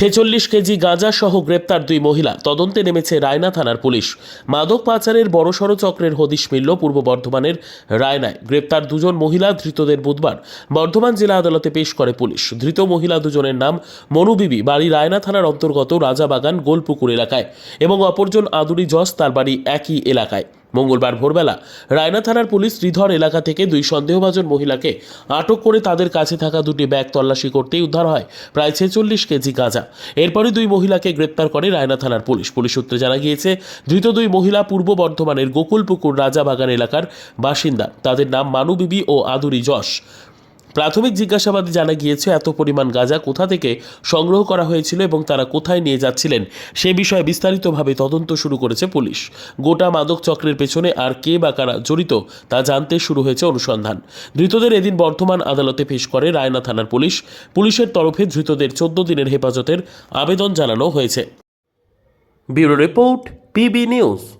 ছেচল্লিশ কেজি গাঁজা সহ গ্রেপ্তার দুই মহিলা। তদন্তে নেমেছে রায়না থানার পুলিশ। মাদক পাচারের বড়সড় চক্রের হদিশ মিলল পূর্ব বর্ধমানের রায়নায়। গ্রেপ্তার দুজন মহিলা ধৃতদের বুধবার বর্ধমান জেলা আদালতে পেশ করে পুলিশ। ধৃত মহিলা দুজনের নাম মনুবিবি বাড়ি রায়না থানার অন্তর্গত রাজাবাগান গোলপুকুর এলাকায় এবং অপরজন আদুরি জস তার বাড়ি একই এলাকায়। মঙ্গলবার ভোরবেলা রায়না থানার পুলিশ শ্রীধর এলাকা থেকে দুই সন্দেহভাজন মহিলাকে আটক করে তাদের কাছে থাকা দুটি ব্যাগ তল্লাশি করতেই উদ্ধার হয় প্রায় ছেচল্লিশ কেজি গাঁজা। এরপরে দুই মহিলাকে গ্রেপ্তার করে রায়না থানার পুলিশ। পুলিশ সূত্রে জানা গিয়েছে, ধৃত দুই মহিলা পূর্ব বর্ধমানের গোকুলপুকুর রাজাবাগান এলাকার বাসিন্দা। তাদের নাম মানু বিবি ও আদুরি যশ। প্রাথমিক জিজ্ঞাসাবাদে জানা গিয়েছে, এত পরিমাণ গাঁজা কোথা থেকে সংগ্রহ করা হয়েছিল এবং তারা কোথায় নিয়ে যাচ্ছিলেন, সে বিষয়ে বিস্তারিতভাবে তদন্ত শুরু করেছে পুলিশ। গোটা মাদক চক্রের পেছনে আর কে বা কারা জড়িত, তা জানতে শুরু হয়েছে অনুসন্ধান। ধৃতদের এদিন বর্ধমান আদালতে পেশ করে রায়না থানার পুলিশ। পুলিশের তরফে ধৃতদের চোদ্দ দিনের হেফাজতের আবেদন জানানো হয়েছে। Bureau report, PB news.